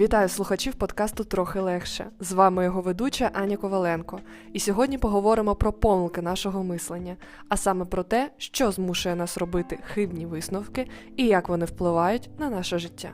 Вітаю слухачів подкасту Трохи легше. З вами його ведуча Аня Коваленко. І сьогодні поговоримо про помилки нашого мислення, а саме про те, що змушує нас робити хибні висновки і як вони впливають на наше життя.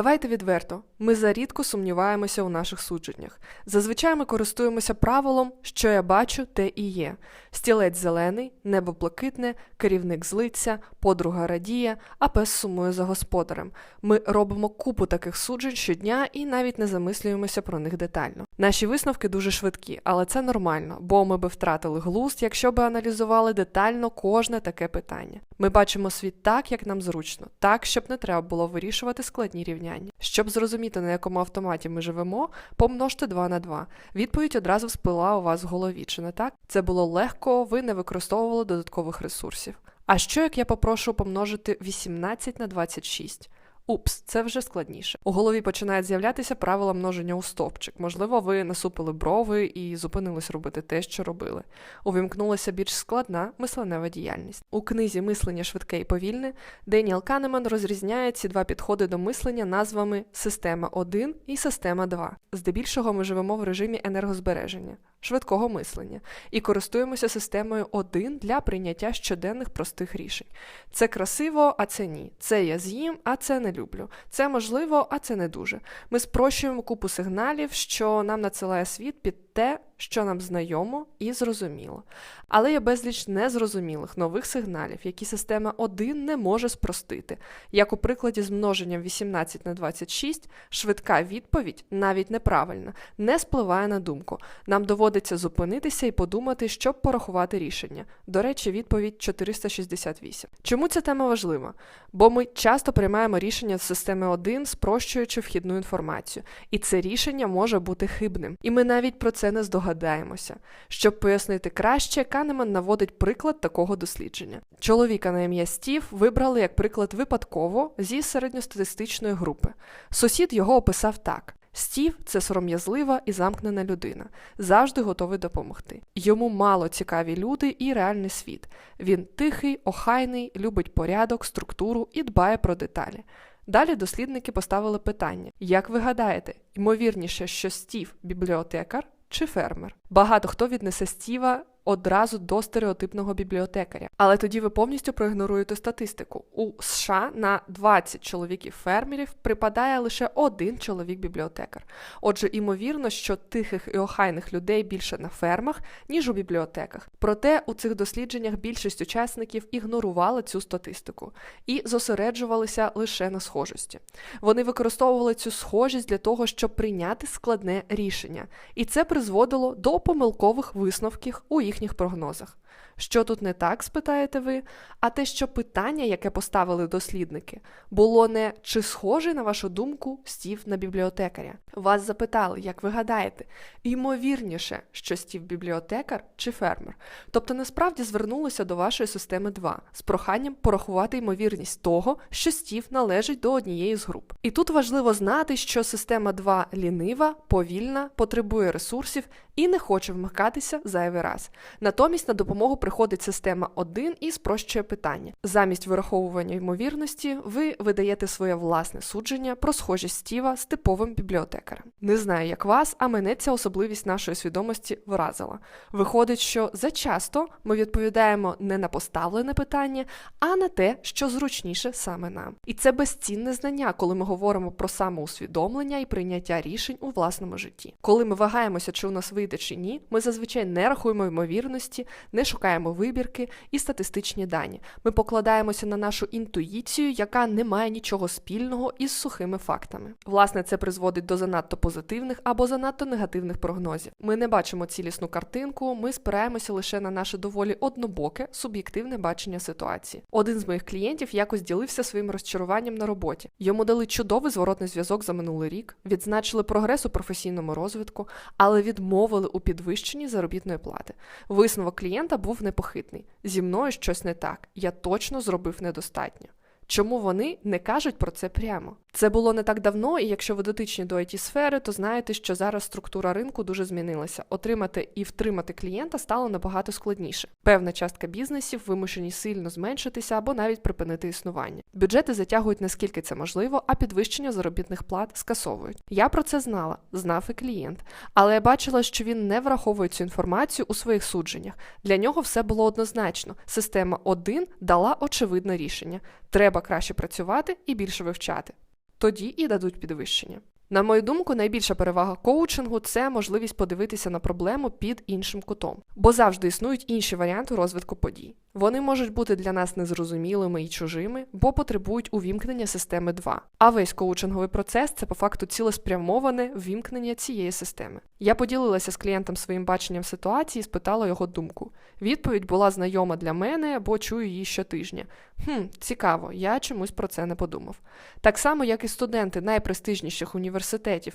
Давайте відверто, ми зарідко сумніваємося у наших судженнях. Зазвичай ми користуємося правилом, що я бачу, те і є. Стілець зелений, небо блакитне, керівник злиться, подруга радіє, а пес сумує за господарем. Ми робимо купу таких суджень щодня і навіть не замислюємося про них детально. Наші висновки дуже швидкі, але це нормально, бо ми би втратили глузд, якщо би аналізували детально кожне таке питання. Ми бачимо світ так, як нам зручно, так, щоб не треба було вирішувати складні рівняння. Щоб зрозуміти, на якому автоматі ми живемо, помножте 2 на 2. Відповідь одразу всплила у вас в голові, чи не так? Це було легко, ви не використовували додаткових ресурсів. А що як я попрошу помножити 18 на 26? Упс, це вже складніше. У голові починають з'являтися правила множення у стовпчик. Можливо, ви насупили брови і зупинились робити те, що робили. Увімкнулася більш складна мисленева діяльність. У книзі Мислення швидке і повільне Деніел Канеман розрізняє ці два підходи до мислення назвами Система 1 і Система 2. Здебільшого ми живемо в режимі енергозбереження. Швидкого мислення і користуємося системою 1 для прийняття щоденних простих рішень. Це красиво, а це ні. Це я з'їм, а це не люблю. Це можливо, а це не дуже. Ми спрощуємо купу сигналів, що нам надсилає світ під те, що нам знайомо і зрозуміло. Але є безліч незрозумілих нових сигналів, які система 1 не може спростити. Як у прикладі з множенням 18 на 26, швидка відповідь, навіть неправильна, не спливає на думку. Нам доводиться зупинитися і подумати, щоб порахувати рішення. До речі, відповідь 468. Чому ця тема важлива? Бо ми часто приймаємо рішення з системи 1, спрощуючи вхідну інформацію, і це рішення може бути хибним. І ми навіть про це не здогадаємося. Щоб пояснити краще, Канеман наводить приклад такого дослідження. Чоловіка на ім'я Стів вибрали як приклад випадково зі середньостатистичної групи. Сусід його описав так. Стів це сором'язлива і замкнена людина, завжди готовий допомогти. Йому мало цікаві люди і реальний світ. Він тихий, охайний, любить порядок, структуру і дбає про деталі. Далі дослідники поставили питання: як ви гадаєте, ймовірніше, що Стів бібліотекар чи фермер? Багато хто віднесе Стіва одразу до стереотипного бібліотекаря. Але тоді ви повністю проігноруєте статистику. У США на 20 чоловіків-фермерів припадає лише один чоловік-бібліотекар. Отже, імовірно, що тихих і охайних людей більше на фермах, ніж у бібліотеках. Проте у цих дослідженнях більшість учасників ігнорували цю статистику і зосереджувалися лише на схожості. Вони використовували цю схожість для того, щоб прийняти складне рішення, і це призводило до помилкових висновків у їхніх прогнозах. Що тут не так, спитаєте ви? А те, що питання, яке поставили дослідники, було не чи схожий, на вашу думку, стів на бібліотекаря. Вас запитали, як ви гадаєте, ймовірніше, що стів бібліотекар чи фермер. Тобто насправді звернулися до вашої системи 2 з проханням порахувати ймовірність того, що стів належить до однієї з груп. І тут важливо знати, що система 2 лінива, повільна, потребує ресурсів і не хоче вмикатися зайвий раз. Натомість на допомогу приходить система 1 і спрощує питання. Замість вираховування ймовірності, ви видаєте своє власне судження про схожість Стіва з типовим бібліотекарем. Не знаю, як вас, а мене ця особливість нашої свідомості вразила. Виходить, що зачасто ми відповідаємо не на поставлене питання, а на те, що зручніше саме нам. І це безцінне знання, коли ми говоримо про самоусвідомлення і прийняття рішень у власному житті. Коли ми вагаємося, чи у нас вийде чи ні, ми зазвичай не рахуємо ймовірності, не шукаємо вибірки і статистичні дані. Ми покладаємося на нашу інтуїцію, яка не має нічого спільного із сухими фактами. Власне, це призводить до занадто позитивних або занадто негативних прогнозів. Ми не бачимо цілісну картинку, ми спираємося лише на наше доволі однобоке, суб'єктивне бачення ситуації. Один з моїх клієнтів якось ділився своїм розчаруванням на роботі. Йому дали чудовий зворотний зв'язок за минулий рік, відзначили прогрес у професійному розвитку, але відмовили у підвищенні заробітної плати. Висновок клієнта був непохитний. Зі мною щось не так. Я точно зробив недостатньо. Чому вони не кажуть про це прямо? Це було не так давно, і якщо ви дотичні до it сфери, то знаєте, що зараз структура ринку дуже змінилася. Отримати і втримати клієнта стало набагато складніше. Певна частка бізнесів вимушені сильно зменшитися або навіть припинити існування. Бюджети затягують наскільки це можливо, а підвищення заробітних плат скасовують. Я про це знала, знав і клієнт, але я бачила, що він не враховує цю інформацію у своїх судженнях. Для нього все було однозначно. Система 1 дала очевидне рішення: треба краще працювати і більше вивчати. Тоді і дадуть підвищення. На мою думку, найбільша перевага коучингу це можливість подивитися на проблему під іншим кутом, бо завжди існують інші варіанти розвитку подій. Вони можуть бути для нас незрозумілими і чужими, бо потребують увімкнення системи 2. А весь коучинговий процес це по факту цілеспрямоване ввімкнення цієї системи. Я поділилася з клієнтом своїм баченням ситуації і спитала його думку. Відповідь була знайома для мене, бо чую її щотижня. Хм, цікаво, я чомусь про це не подумав. Так само, як і студенти найпрестижніших університетів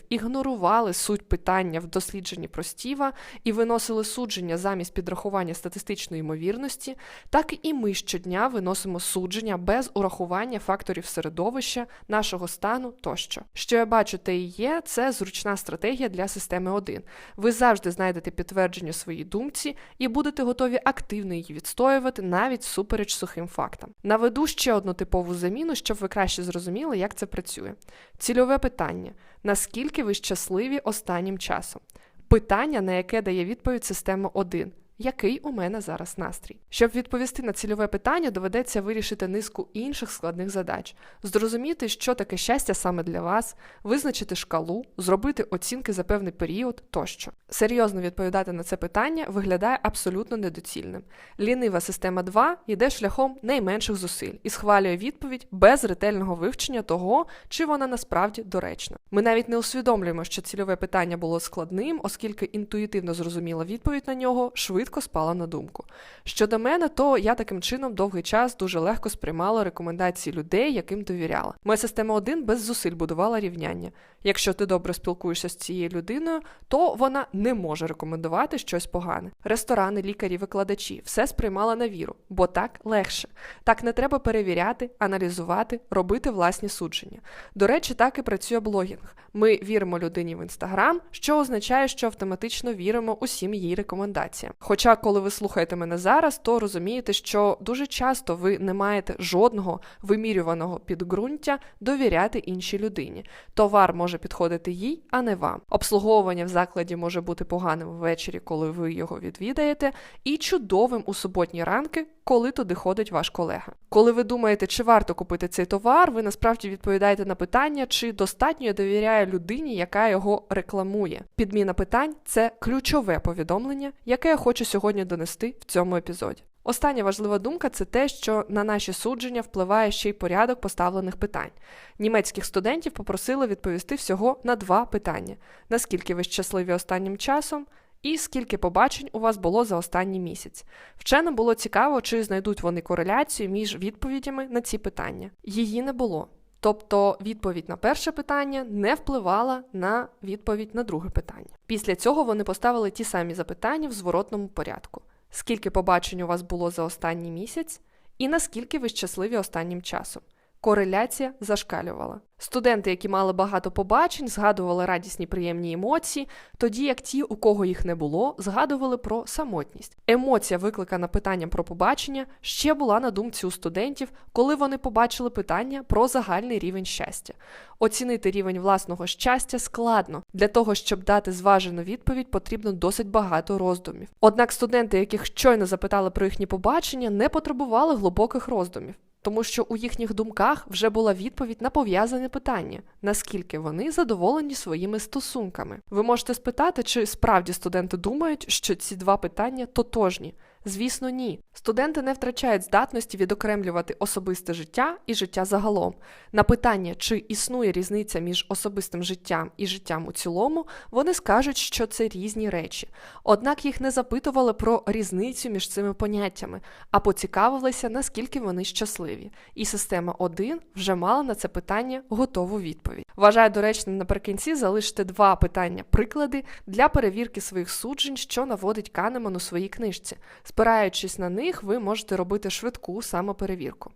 ігнорували суть питання в дослідженні про Стіва і виносили судження замість підрахування статистичної ймовірності, так і ми щодня виносимо судження без урахування факторів середовища, нашого стану тощо. Що я бачу, те і є, це зручна стратегія для системи 1. Ви завжди знайдете підтвердження своїй думці і будете готові активно її відстоювати навіть супереч сухим фактам. Наведу ще одну типову заміну, щоб ви краще зрозуміли, як це працює. Цільове питання: наскільки ви щасливі останнім часом? Питання, на яке дає відповідь система 1. Який у мене зараз настрій? Щоб відповісти на цільове питання, доведеться вирішити низку інших складних задач, зрозуміти, що таке щастя саме для вас, визначити шкалу, зробити оцінки за певний період тощо. Серйозно відповідати на це питання виглядає абсолютно недоцільним. Лінива система 2 йде шляхом найменших зусиль і схвалює відповідь без ретельного вивчення того, чи вона насправді доречна. Ми навіть не усвідомлюємо, що цільове питання було складним, оскільки інтуїтивно зрозуміла відповідь на нього швидко швидко спала на думку. Щодо мене, то я таким чином довгий час дуже легко сприймала рекомендації людей, яким довіряла. Моя система 1 без зусиль будувала рівняння. Якщо ти добре спілкуєшся з цією людиною, то вона не може рекомендувати щось погане. Ресторани, лікарі, викладачі все сприймала на віру, бо так легше. Так не треба перевіряти, аналізувати, робити власні судження. До речі, так і працює блогінг. Ми віримо людині в інстаграм, що означає, що автоматично віримо усім її рекомендаціям. Хоча, коли ви слухаєте мене зараз, то розумієте, що дуже часто ви не маєте жодного вимірюваного підґрунтя довіряти іншій людині. Товар може підходити їй, а не вам. Обслуговування в закладі може бути поганим ввечері, коли ви його відвідаєте, і чудовим у суботні ранки, коли туди ходить ваш колега. Коли ви думаєте, чи варто купити цей товар, ви насправді відповідаєте на питання, чи достатньо я довіряю людині, яка його рекламує. Підміна питань це ключове повідомлення, яке я сьогодні донести в цьому епізоді. Остання важлива думка це те, що на наші судження впливає ще й порядок поставлених питань. Німецьких студентів попросили відповісти всього на два питання: наскільки ви щасливі останнім часом, і скільки побачень у вас було за останній місяць. Вченим було цікаво, чи знайдуть вони кореляцію між відповідями на ці питання. Її не було. Тобто відповідь на перше питання не впливала на відповідь на друге питання. Після цього вони поставили ті самі запитання в зворотному порядку: скільки побачень у вас було за останній місяць, і наскільки ви щасливі останнім часом. Кореляція зашкалювала. Студенти, які мали багато побачень, згадували радісні приємні емоції, тоді як ті, у кого їх не було, згадували про самотність. Емоція, викликана питанням про побачення, ще була на думці у студентів, коли вони побачили питання про загальний рівень щастя. Оцінити рівень власного щастя складно. Для того, щоб дати зважену відповідь, потрібно досить багато роздумів. Однак студенти, яких щойно запитали про їхні побачення, не потребували глибоких роздумів тому що у їхніх думках вже була відповідь на пов'язане питання, наскільки вони задоволені своїми стосунками. Ви можете спитати, чи справді студенти думають, що ці два питання тотожні. Звісно, ні. Студенти не втрачають здатності відокремлювати особисте життя і життя загалом. На питання, чи існує різниця між особистим життям і життям у цілому, вони скажуть, що це різні речі. Однак їх не запитували про різницю між цими поняттями, а поцікавилися, наскільки вони щасливі. І система 1 вже мала на це питання готову відповідь. Вважаю доречним наприкінці залишити два питання приклади для перевірки своїх суджень, що наводить Канеман у своїй книжці. Спираючись на них, ви можете робити швидку самоперевірку.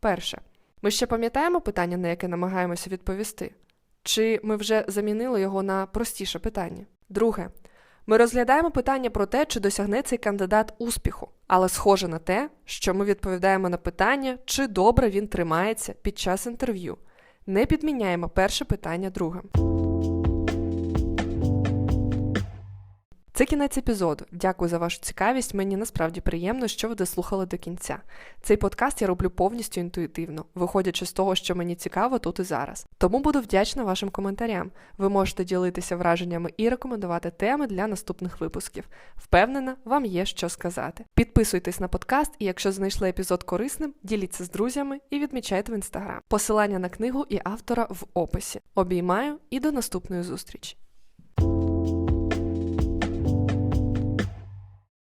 Перше. Ми ще пам'ятаємо питання, на яке намагаємося відповісти? Чи ми вже замінили його на простіше питання? Друге. Ми розглядаємо питання про те, чи досягне цей кандидат успіху, але схоже на те, що ми відповідаємо на питання, чи добре він тримається під час інтерв'ю. Не підміняємо перше питання другим. Це кінець епізоду. Дякую за вашу цікавість. Мені насправді приємно, що ви дослухали до кінця. Цей подкаст я роблю повністю інтуїтивно, виходячи з того, що мені цікаво тут і зараз. Тому буду вдячна вашим коментарям. Ви можете ділитися враженнями і рекомендувати теми для наступних випусків. Впевнена, вам є що сказати. Підписуйтесь на подкаст, і якщо знайшли епізод корисним, діліться з друзями і відмічайте в інстаграм. Посилання на книгу і автора в описі. Обіймаю і до наступної зустрічі.